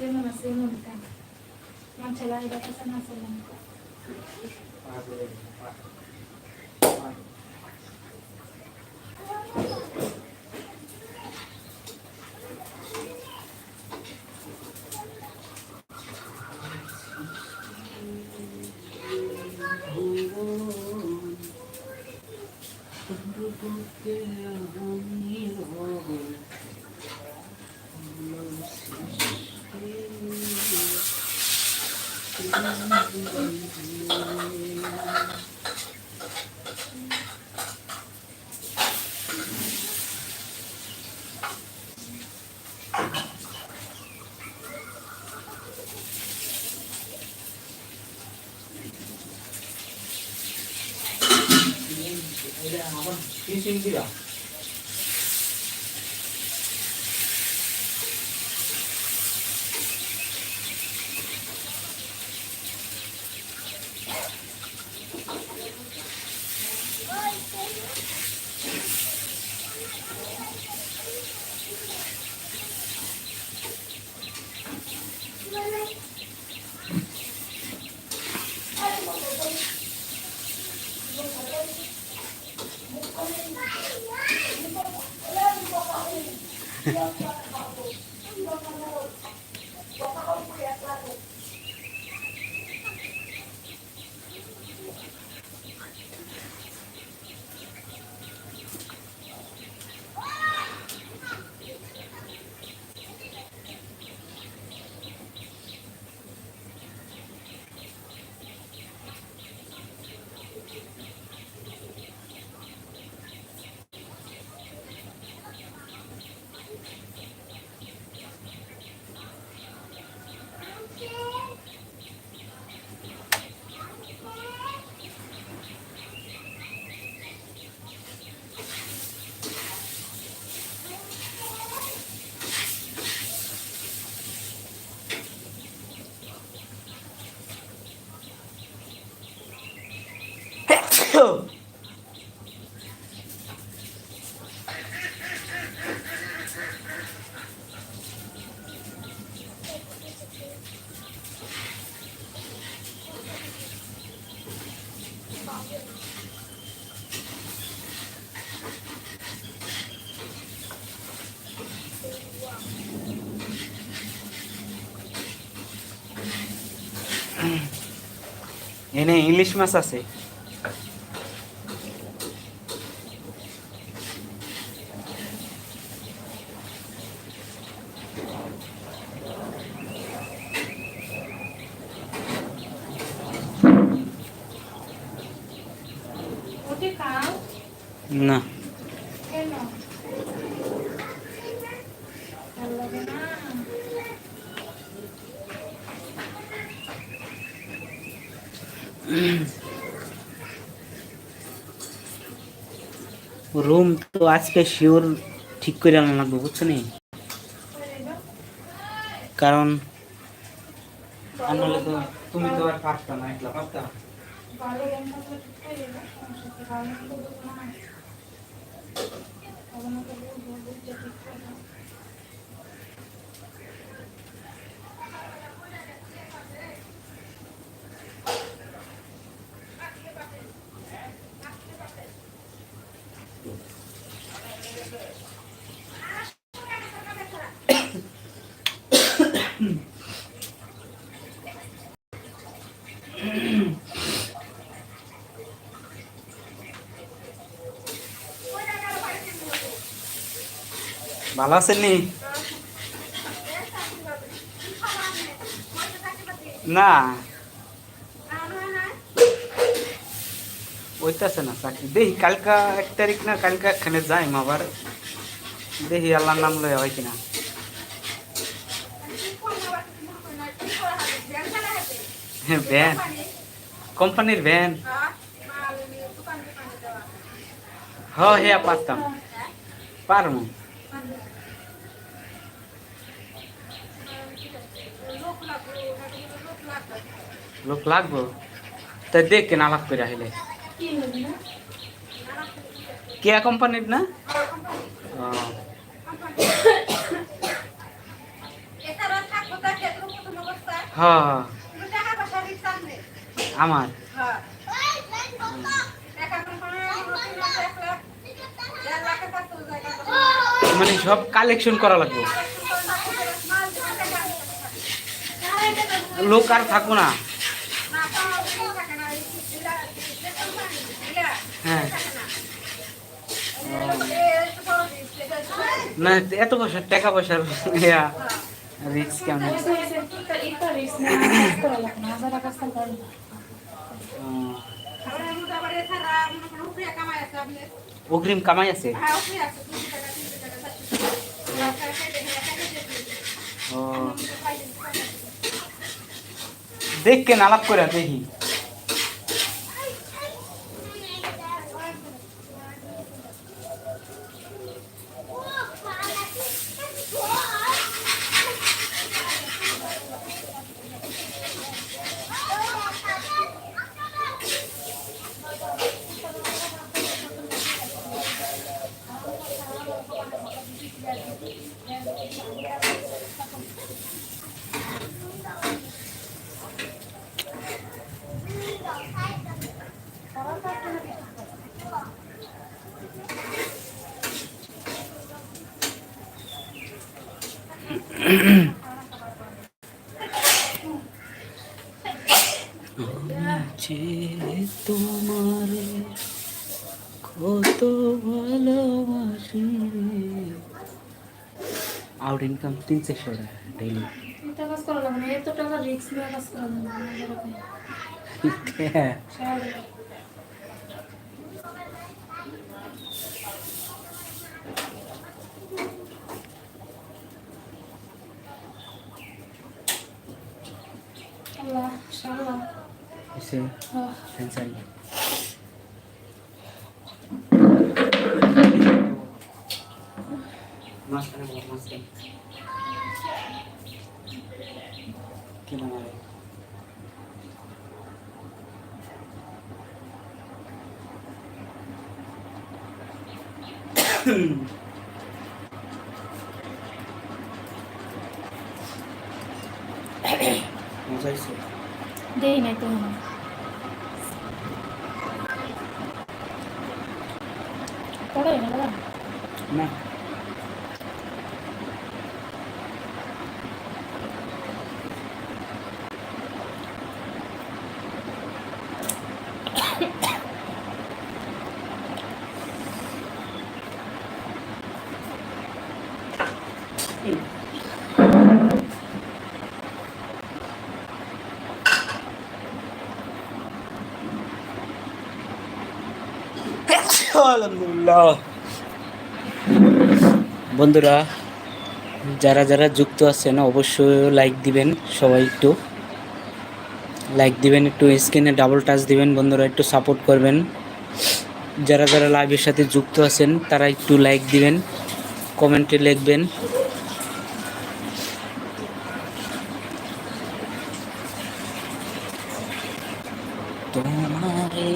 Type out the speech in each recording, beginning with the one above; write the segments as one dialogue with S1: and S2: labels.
S1: যেমন আছে এমন কেন আমার ছেলে আগে কাছে না ছিলাম
S2: আমার ফিনিশিং দিলা এনে ইলিশ মাছ আছে
S1: ওটি খাও
S2: না
S1: কেন ভালো লাগে না
S2: রুম তো আজকে শিওর ঠিক করে আনা লাগবে, বুঝছ নি? কারণ তুমি তো আর না, একলা
S1: রং থাকলে ঠিক হয়ে যাবে সমস্যা কি ভালো মন্দ বুঝব না ভালো মন্দ বুঝব বুঝতে ঠিক হয়ে যাবে
S2: ভালো আছেন নি? না। ওইটাছে না চাকরি। দেখি কালকা এক তারিখ না কালকা এখানে যাই আবার। দেখি আল্লাহর নাম লয় হয় কিনা। ভ্যান। কোম্পানির ভ্যান। হ হ্যাঁ পারতাম। পারব লোক লাগবো? তা দেখ কেনা লাগ করে আহিলে। কেয়া কোম্পানির না? হ্যাঁ। আমার। মানে সব কালেকশন করা লাগবে। লোক আর থাকব না। হ্যাঁ। না, এত পয়সা, টাকা পয়সার রিক্স কেমন? অগ্রিম কামাই আছে? ও দেখ কে নালাপ করে দেখি। যে তোমার কত ভালোবাসি। আউট ইনকাম তিন চারশো টাকা ডেইলি
S1: টাকা রিস্ক নিয়ে কাজ করা লাগবে না হাজার টাকা স্বাভাবিক আল্লাহ শাল্লাহ
S2: এসে
S1: আহ
S2: সেন্সারি মাঝখানে বল, মাঝখানে। কি বানাবে? মজা হয়েছে
S1: দেই নাই তো মনে হয়। পড়ে না বাবা
S2: না বন্ধুরা, যারা যারা যুক্ত আছেন, অবশ্যই লাইক দিবেন, সবাই একটু। লাইক দিবেন, একটু স্ক্রিনে ডাবল টাচ দিবেন, বন্ধুরা, একটু সাপোর্ট করবেন। যারা যারা লাইভের সাথে যুক্ত আছেন, তারা একটু লাইক দিবেন কমেন্টে লিখবেন। তোমারে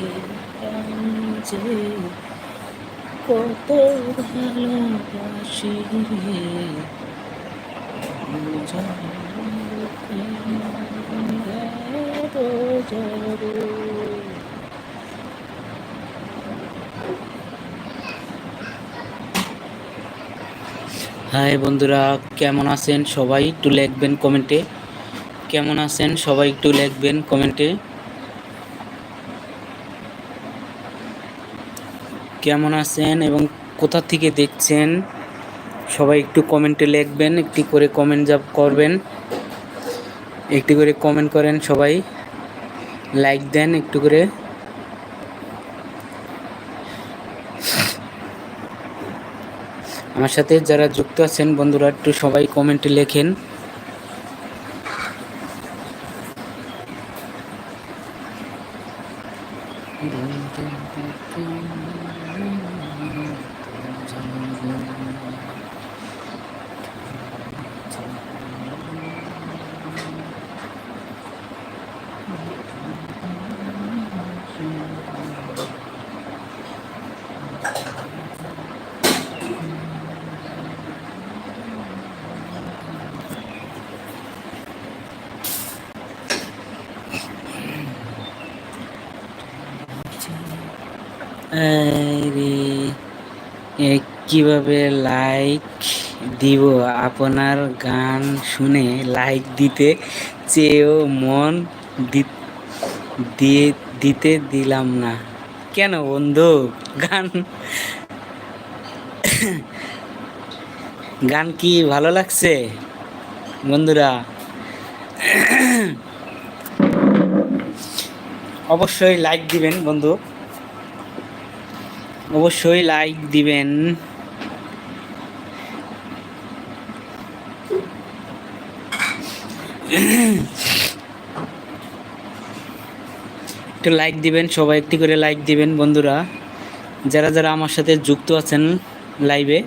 S2: কত ভালোবাসি হাই বন্ধুরা, কেমন আছেন সবাই? একটু লিখবেন কমেন্টে। কেমন আছেন সবাই একটু লিখবেন কমেন্টে। কেমন আছেন এবং কোথা থেকে দেখছেন? সবাই একটু কমেন্টে লিখবেন, একটি করে কমেন্ট যা করবেন। একটি করে কমেন্ট করেন সবাই। লাইক দেন একটু করে। আমার সাথে যারা যুক্ত আছেন, বন্ধুরা একটু সবাই কমেন্টে লেখেন আরে এ কীভাবে লাইক দিব? আপনার গান শুনে লাইক দিতে চেয়েও মন দিয়ে দিতে দিলাম না। কেন বন্ধু? গান গান কি ভালো লাগছে? বন্ধুরা, অবশ্যই লাইক দিবেন বন্ধু। অবশ্যই লাইক দিবেন। একটু লাইক দিবেন, সবাই একটি করে লাইক দিবেন বন্ধুরা। যারা যারা আমার সাথে যুক্ত আছেন লাইভে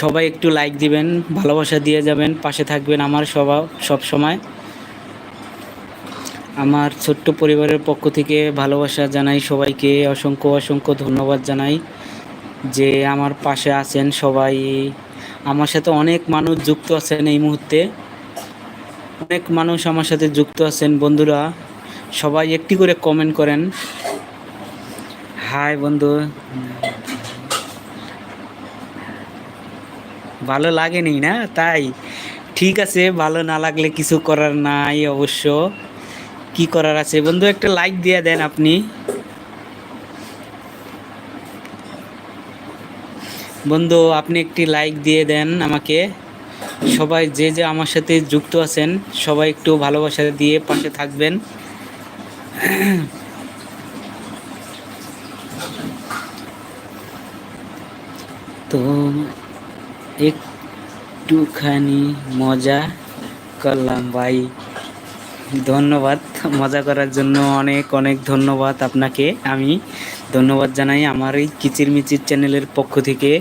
S2: সবাই একটু লাইক দিবেন, ভালোবাসা দিয়ে যাবেন, পাশে থাকবেন আমার সবাই সব সময়। আমার ছোট্ট পরিবারের পক্ষ থেকে ভালোবাসা জানাই সবাইকে, অসংখ্য অসংখ্য ধন্যবাদ জানাই যে আমার পাশে আছেন সবাই। আমার সাথে অনেক মানুষ যুক্ত আছেন এই মুহূর্তে। অনেক মানুষ আমার সাথে যুক্ত আছেন বন্ধুরা। সবাই একটি করে কমেন্ট করেন। হাই বন্ধু। ভালো লাগেনি না? তাই। ঠিক আছে, ভালো না লাগলে কিছু করার নাই অবশ্য। কি করার আছে? বন্ধু, একটা লাইক দিয়ে দেন আপনি। বন্ধু, আপনি একটি লাইক দিয়ে দেন আমাকে। সবাই যে যে আমার সাথে যুক্ত আছেন, সবাই একটু ভালোবাসা দিয়ে পাশে থাকবেন। তো একটুখানি মজা করলাম ভাই ধন্যবাদ মজা করার জন্য অনেক অনেক ধন্যবাদ আপনাকে আমি ধন্যবাদ জানাই আমার এই কিচিরমিচির চ্যানেলের পক্ষ থেকে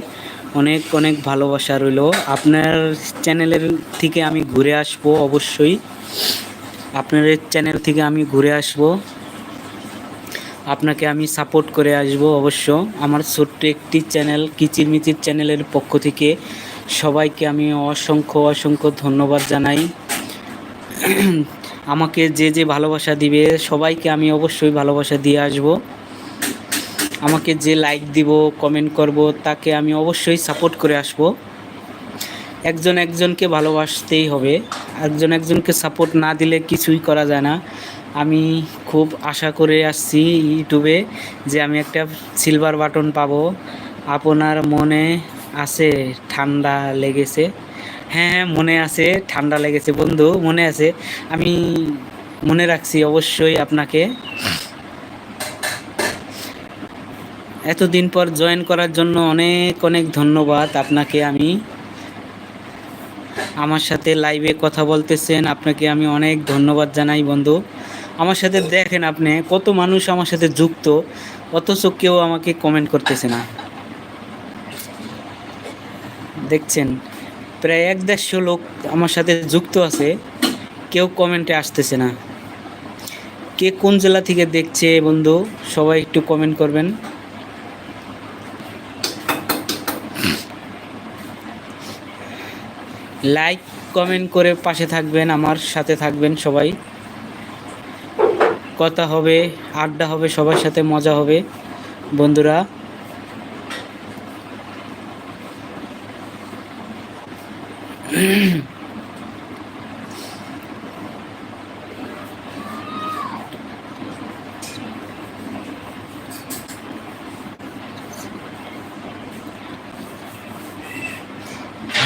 S2: অনেক অনেক ভালোবাসা রইল আপনার চ্যানেলের থেকে আমি ঘুরে আসব অবশ্যই আপনার এই চ্যানেল থেকে আমি ঘুরে আসব। আপনাকে আমি সাপোর্ট করে আসব অবশ্য। আমার ছোট্ট একটি চ্যানেল কিচিরমিচির চ্যানেলের পক্ষ থেকে সবাইকে আমি অসংখ্য অসংখ্য ধন্যবাদ জানাই। আমাকে যে যে ভালোবাসা দিবে, সবাইকে আমি অবশ্যই ভালোবাসা দিয়ে আসব। আমাকে যে লাইক দিব কমেন্ট করব, তাকে আমি অবশ্যই সাপোর্ট করে আসব। একজন একজনকে ভালোবাসতেই হবে, একজন একজনকে সাপোর্ট না দিলে কিছুই করা যায় না। আমি খুব আশা করে আসছি ইউটিউবে যে আমি একটা সিলভার বাটন পাবো। আপনার মনে আছে ঠান্ডা লেগেছে? হ্যাঁ হ্যাঁ মনে আছে, ঠান্ডা লেগেছে বন্ধু, মনে আছে। আমি মনে রাখছি অবশ্যই আপনাকে। এতদিন পর জয়েন করার জন্য অনেক অনেক ধন্যবাদ আপনাকে আমি। আমার সাথে লাইভে কথা বলতেছেন। আপনাকে আমি অনেক ধন্যবাদ জানাই, বন্ধু। আমার সাথে দেখেন আপনি, কত মানুষ আমার সাথে যুক্ত, অথচ কেউ আমাকে কমেন্ট করতেছে না। দেখছেন, প্রায় এক দেড়শো লোক আমার সাথে যুক্ত আছে, কেউ কমেন্টে আসতেছে না। কে কোন জেলা থেকে দেখছে, বন্ধু? সবাই একটু কমেন্ট করবেন। লাইক কমেন্ট করে পাশে থাকবেন, আমার সাথে থাকবেন সবাই। কথা হবে, আড্ডা হবে, সবার সাথে মজা হবে। বন্ধুরা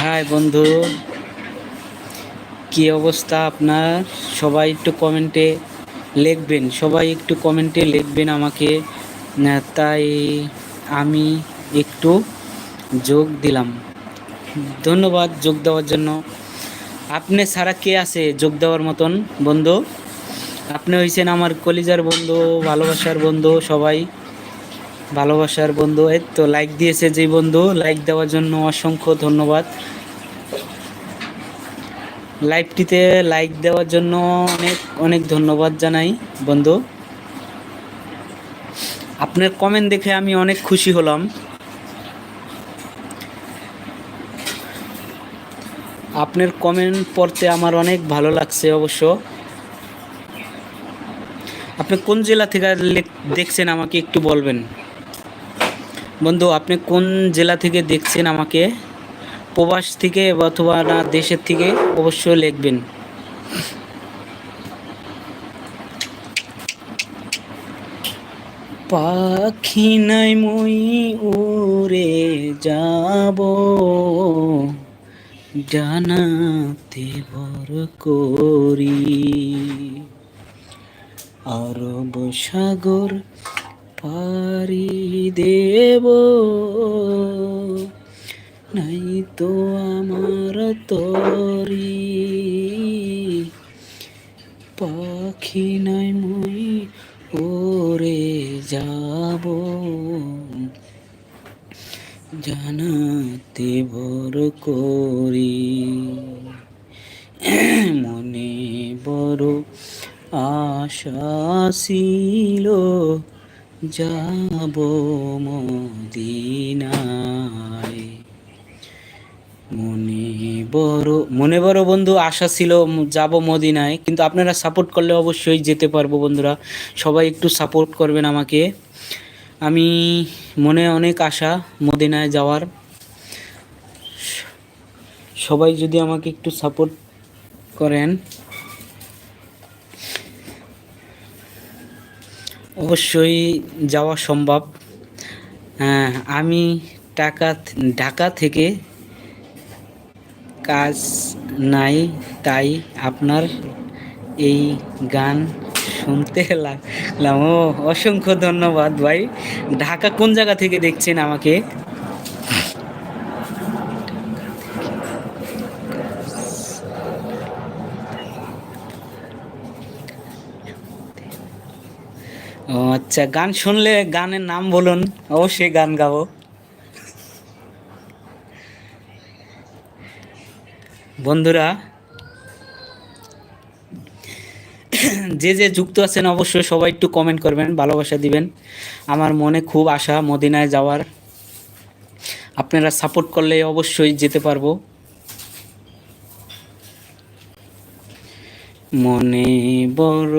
S2: হাই বন্ধু। কি অবস্থা আপনার? সবাই একটু কমেন্টে লিখবেন, সবাই একটু কমেন্টে লিখবেন আমাকে। তাই আমি একটু যোগ দিলাম। ধন্যবাদ যোগ দেওয়ার জন্য। আপনি ছাড়া কে আছে যোগ দেওয়ার মতন বন্ধু? আপনি হয়েছেন আমার কলিজার বন্ধু, ভালোবাসার বন্ধু, সবাই। ভালোবাসার বন্ধু, এই তো লাইক দিয়েছে যে বন্ধু লাইক দেওয়ার জন্য অসংখ্য ধন্যবাদ। লাইভটিতে লাইক দেওয়ার জন্য অনেক অনেক ধন্যবাদ জানাই বন্ধু। আপনার কমেন্ট দেখে আমি অনেক খুশি হলাম। আপনার কমেন্ট পড়তে আমার অনেক ভালো লাগছে অবশ্য। আপনি কোন জেলা থেকে দেখছেন আমাকে একটু বলবেন। বন্ধু, আপনি কোন জেলা থেকে দেখছেন আমাকে? প্রবাস থেকে অথবা না, দেশের থেকে অবশ্যই লিখবেন। পাখি নাই মই উড়ে যাব, জানাতে ভর করি। আরব সাগর পারি দেব। নাই তো আমার তরি, পাখি নাই মই ওরে যাব। জানাতে ভর করি, মনে বড় আশা ছিল। যাব মদিনায়। মনে বড় মনে বড় বন্ধু আশা ছিল যাব মদিনায়, কিন্তু আপনারা সাপোর্ট করলে অবশ্যই যেতে পারব বন্ধুরা। সবাই একটু সাপোর্ট করবেন আমাকে। আমি মনে অনেক আশা মদিনায় যাওয়ার। সবাই যদি আমাকে একটু সাপোর্ট করেন। অবশ্যই যাওয়া সম্ভব। হ্যাঁ আমি টাকা ঢাকা থেকে কাজ নাই, তাই আপনার এই গান শুনতে লাগলাম। ও, অসংখ্য ধন্যবাদ ভাই। ঢাকা কোন জায়গা থেকে দেখছেন আমাকে? ও আচ্ছা গান শুনলে গানের নাম বলুন। অবশ্যই গান গাবো। বন্ধুরা, যে যে যুক্ত আছেন অবশ্যই সবাই একটু কমেন্ট করবেন, ভালোবাসা দিবেন। আমার মনে খুব আশা মদিনায় যাওয়ার। আপনারা সাপোর্ট করলে অবশ্যই যেতে পারব। মনে বড়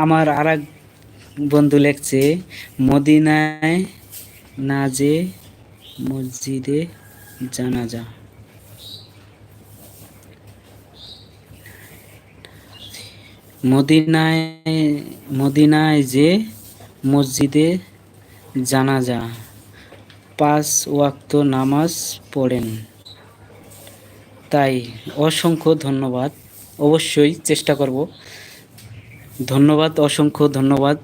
S2: আমার আর এক বন্ধু লেখছে, মদিনায় না যে মসজিদে জানাজা। মদিনায় মদিনায় যে মসজিদে জানাজা, পাঁচ ওয়াক্ত নামাজ পড়েন। তাই অসংখ্য ধন্যবাদ। অবশ্যই চেষ্টা করব। ধন্যবাদ, অসংখ্য ধন্যবাদ।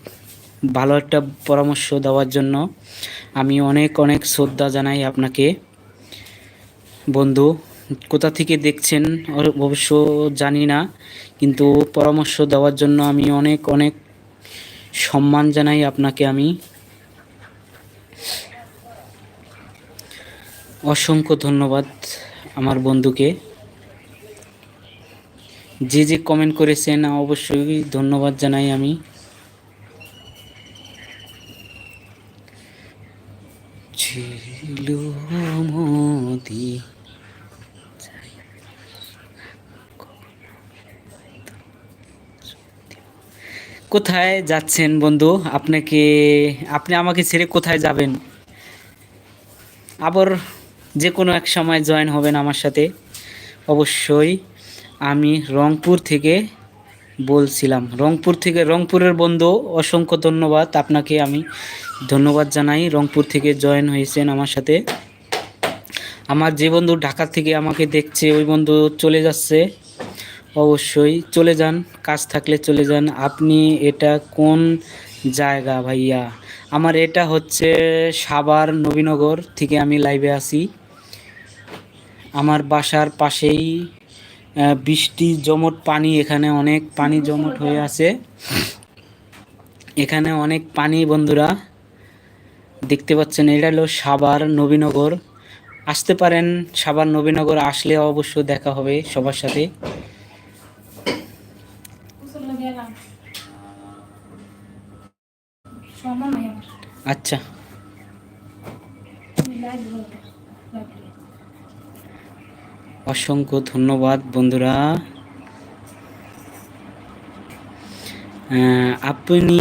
S2: ভালো একটা পরামর্শ দেওয়ার জন্য আমি অনেক অনেক শ্রদ্ধা জানাই আপনাকে। বন্ধু, কোথা থেকে দেখছেন অবশ্য জানি না, কিন্তু পরামর্শ দেওয়ার জন্য আমি অনেক অনেক সম্মান জানাই আপনাকে আমি। অসংখ্য ধন্যবাদ আমার বন্ধুকে। যে যে কমেন্ট করেছেন অবশ্যই ধন্যবাদ জানাই আমি। কোথায় যাচ্ছেন বন্ধু? আপনাকে, আপনি আমাকে ছেড়ে কোথায় যাবেন? আবার যে কোনো এক সময় জয়েন হবেন আমার সাথে। অবশ্যই। আমি রংপুর থেকে বলছিলাম। রংপুর থেকে, রংপুরের বন্ধু, অসংখ্য ধন্যবাদ। আপনাকে আমি ধন্যবাদ জানাই। রংপুর থেকে জয়েন হয়েছেন আমার সাথে। আমার যে বন্ধু ঢাকা থেকে আমাকে দেখছে, ওই বন্ধু চলে যাচ্ছে। অবশ্যই চলে যান, কাজ থাকলে চলে যান। আপনি এটা কোন জায়গা ভাইয়া? আমার এটা হচ্ছে সাবার নবীনগর থেকে আমি লাইভে আসি আমার বাসার পাশেই বৃষ্টি জমট পানি এখানে অনেক পানি জমট হয়ে আছে। এখানে অনেক পানি বন্ধুরা, দেখতে পাচ্ছেন, এটা হলো সাবার নবীনগর। আসতে পারেন সাবার নবীনগর আসলে অবশ্য দেখা হবে সবার সাথে। আচ্ছা
S1: তুমি লাইভ বলতে লাগলে
S2: অসংখ্য ধন্যবাদ, বন্ধুরা। আপনি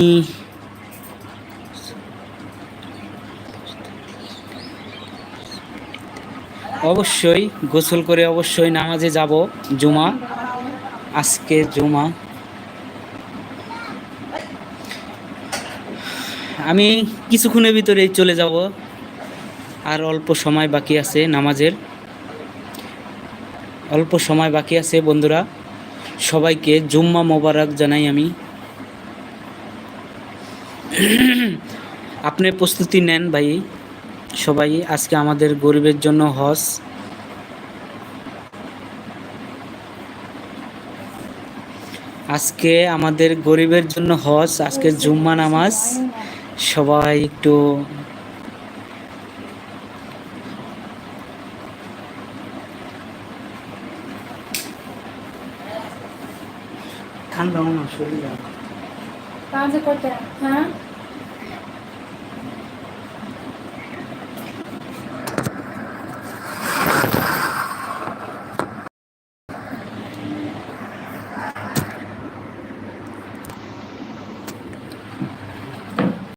S2: অবশ্যই গোসল করে অবশ্যই নামাজে যাব জুমা। আজকে জুমা। আমি কিছুক্ষণের ভিতরেই চলে যাব। আর অল্প সময় বাকি আছে নামাজের। অল্প সময় বাকি আছে, বন্ধুরা। সবাইকে জুম্মা মোবারক জানাই আমি। আপনি প্রস্তুতি নেন ভাই। সবাই আজকে আমাদের গরিবের জন্য হজ। আজকে আমাদের গরিবের জন্য হজ, আজকে জুম্মা নামাজ। সবাই একটু ঠান্ডা
S1: করতে হ্যাঁ?